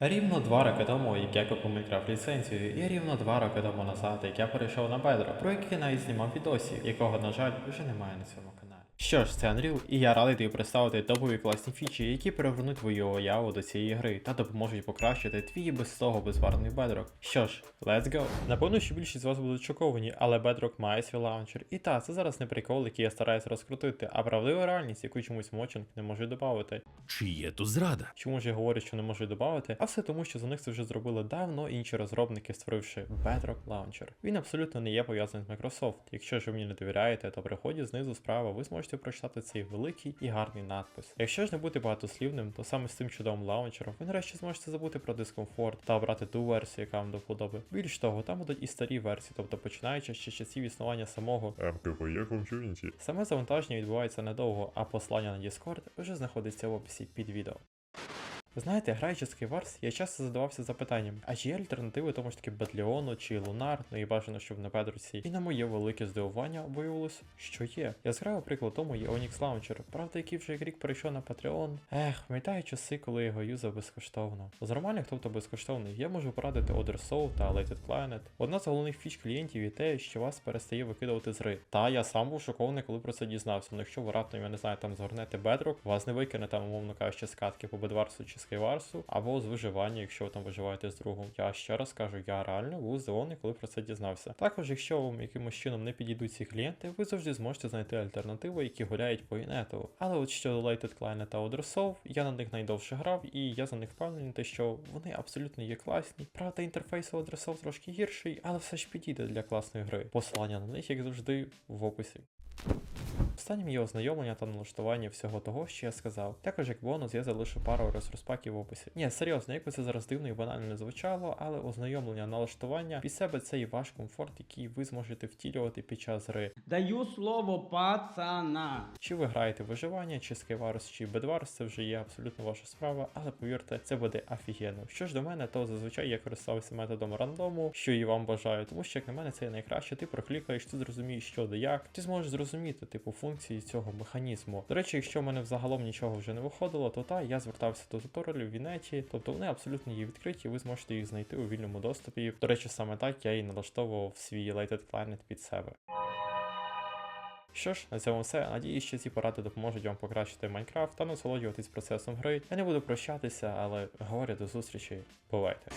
Рівно два роки тому, як я купив Minecraft ліцензію, і рівно два роки тому назад, як я перейшов на Bedrock, про який навіть знімав відосів, якого, на жаль, вже немає на цьому каналі. Що ж, це Unreal, і я радий тобі представити топові класні фічі, які привернуть твою уяву до цієї гри та допоможуть покращити твій без того безварний Bedrock. Що ж, let's go! Напевно, що більшість з вас будуть шоковані, але Bedrock має свій лаунчер. І та, це зараз не прикол, який я стараюся розкрутити, а правдива реальність, яку чомусь мочинг не може додати. Чи є тут зрада? Чому ж я говорю, що не можу додати? А все тому, що за них це вже зробили давно інші розробники, створивши Bedrock Launcher. Він абсолютно не є пов'язаний з Microsoft. Якщо ж ви мені не довіряєте, то при ході знизу справа ви зможете прочитати цей великий і гарний надпис. Якщо ж не бути багатослівним, то саме з цим чудовим лаунчером ви нарешті зможете забути про дискомфорт та обрати ту версію, яка вам до вподоби. Більш того, там будуть і старі версії, тобто починаючи ще часів існування самого МКП як? Саме завантаження відбувається недовго, а послання на Discord вже знаходиться в описі під відео. Знаєте, граючи з Skywars, я часто задавався запитанням, а чи є альтернативи тому ж таки Бетліону чи Лунар, ну і бажано, щоб на Бедруці. І на моє велике здивування виявилось, що є. Яскравий приклад тому є Onyx Launcher, правда, який вже як рік перейшов на Patreon. Ех, пам'ятаю часи, коли я його юзав безкоштовно. З нормальних, тобто безкоштовних, я можу порадити Other Soul та Lated Planet. Одна з головних фіч клієнтів є те, що вас перестає викидувати з гри. Та я сам був шокований, коли про це дізнався. Ну якщо ви раптом, я не знаю, там згорнете Bedrock, вас не викине там, умовно кажучи, скатки по Бедварсу чи Скайварсу, або з виживання, якщо ви там виживаєте з другом. Я ще раз кажу, я реально був здивований, коли про це дізнався. Також, якщо вам якимось чином не підійдуть ці клієнти, ви завжди зможете знайти альтернативи, які гуляють по інету. Але от щодо Lated Client та Soul, я на них найдовше грав, і я за них впевнений, що вони абсолютно є класні. Правда, інтерфейс Other трошки гірший, але все ж підійде для класної гри. Посилання на них, як завжди, в описі. Останнім є ознайомлення та налаштування всього того, що я сказав. Також як бонус я залишу пару розпаків в описі. Ні, серйозно, як би це зараз дивно і банально не звучало, але ознайомлення налаштування під себе це і ваш комфорт, який ви зможете втілювати під час гри. Даю слово пацана. Чи ви граєте виживання, чи Skywars, чи Bedwars, це вже є абсолютно ваша справа, але повірте, це буде офігенно. Що ж до мене, то зазвичай я користувався методом рандому, що і вам бажаю, тому що як на мене це найкраще. Ти проклікаєш, ти зрозумієш, що де як. Ти зможеш зрозуміти, типу, функції цього механізму. До речі, якщо в мене взагалом нічого вже не виходило, то та я звертався до туторіалів в Інеті, тобто вони абсолютно є відкриті, ви зможете їх знайти у вільному доступі. До речі, саме так я і налаштовував свій Lated Planet під себе. Що ж, на цьому все. Надіюсь, що ці поради допоможуть вам покращити Майнкрафт та насолоджуватись процесом гри. Я не буду прощатися, але говорю до зустрічі. Бувайте!